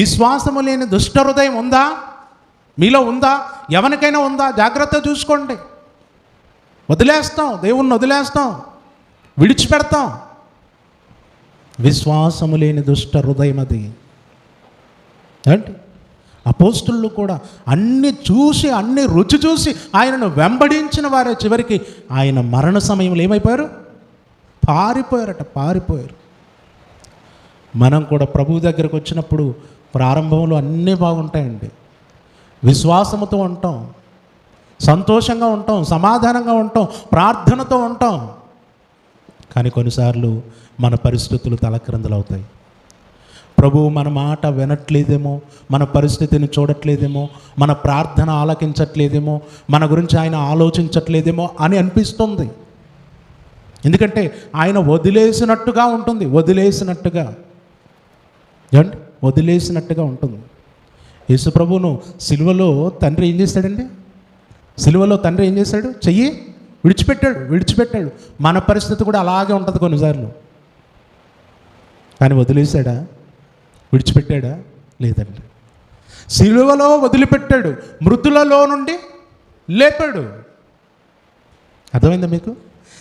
విశ్వాసము లేని దుష్ట హృదయం ఉందా? మీలో ఉందా? ఎవరికైనా ఉందా? జాగ్రత్త చూసుకోండి. వదిలేస్తాం. దేవుణ్ణి వదిలేస్తాం. విడిచిపెడతాం. విశ్వాసము లేని దుష్ట హృదయం అది. ఏంటి? అపోస్తులు కూడా అన్ని చూసి అన్ని రుచి చూసి ఆయనను వెంబడించిన వారే చివరికి ఆయన మరణ సమయంలో ఏమైపోయారు? పారిపోయారట పారిపోయారు. మనం కూడా ప్రభువు దగ్గరకు వచ్చినప్పుడు ప్రారంభంలో అన్నీ బాగుంటాయండి. విశ్వాసముతో ఉంటాం. సంతోషంగా ఉంటాం. సమాధానంగా ఉంటాం. ప్రార్థనతో ఉంటాం. కానీ కొన్నిసార్లు మన పరిస్థితులు తలక్రిందులవుతాయి. ప్రభువు మన మాట వినట్లేదేమో మన పరిస్థితిని చూడట్లేదేమో మన ప్రార్థన ఆలకించట్లేదేమో మన గురించి ఆయన ఆలోచించట్లేదేమో అని అనిపిస్తుంది. ఎందుకంటే ఆయన వదిలేసినట్టుగా ఉంటుంది. వదిలేసినట్టుగా. ఏమండి? వదిలేసినట్టుగా ఉంటుంది. యేసుప్రభువును సిలువలో తండ్రి ఏం చేశాడండి సిలువలో తండ్రి ఏం చేశాడు చెయ్యి విడిచిపెట్టాడు విడిచిపెట్టాడు. మన పరిస్థితి కూడా అలాగే ఉంటుంది కొన్నిసార్లు. కానీ వదిలేశాడా? విడిచిపెట్టాడా? లేదండి. సిలువలో వదిలిపెట్టాడు. మృతులలో నుండి లేపాడు. అర్థమైందా మీకు?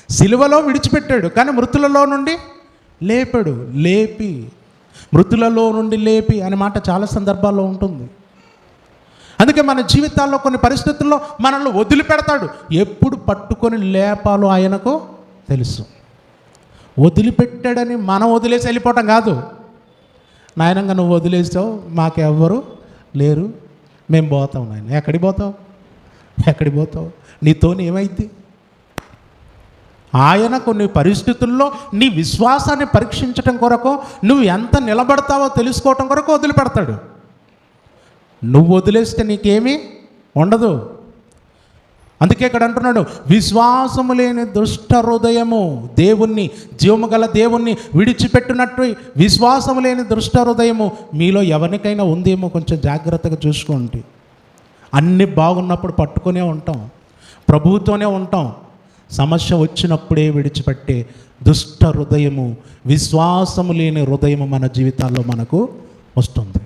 సిలువలో విడిచిపెట్టాడు కానీ మృతులలో నుండి లేపాడు. లేపి మృతులలో నుండి లేపి అనే మాట చాలా సందర్భాల్లో ఉంటుంది. అందుకే మన జీవితాల్లో కొన్ని పరిస్థితుల్లో మనల్ని వదిలిపెడతాడు. ఎప్పుడు పట్టుకొని లేపాలో ఆయనకు తెలుసు. వదిలిపెట్టాడని మనం వదిలేసి వెళ్ళిపోవటం కాదు. నాయనంగా నువ్వు వదిలేసావు మాకెవ్వరు లేరు. మేము పోతాం నాయన. ఎక్కడికి పోతావు? ఎక్కడికి పోతావు? నీతోని ఏమైంది ఆయన కొన్ని పరిస్థితుల్లో నీ విశ్వాసాన్ని పరీక్షించటం కొరకు నువ్వు ఎంత నిలబడతావో తెలుసుకోవటం కొరకు వదిలిపెడతాడు. నువ్వు వదిలేస్తే నీకేమీ ఉండదు. అందుకే ఇక్కడ అంటున్నాడు విశ్వాసము లేని దుష్ట హృదయము దేవుణ్ణి జీవము గల దేవుణ్ణి విడిచిపెట్టినట్టు విశ్వాసము లేని దుష్ట హృదయము మీలో ఎవరికైనా ఉందేమో కొంచెం జాగ్రత్తగా చూసుకోండి. అన్నీ బాగున్నప్పుడు పట్టుకునే ఉంటాం ప్రభువుతోనే ఉంటాం సమస్య వచ్చినప్పుడే విడిచిపెట్టే దుష్ట హృదయము విశ్వాసము లేని హృదయము మన జీవితాల్లో మనకు వస్తుంది.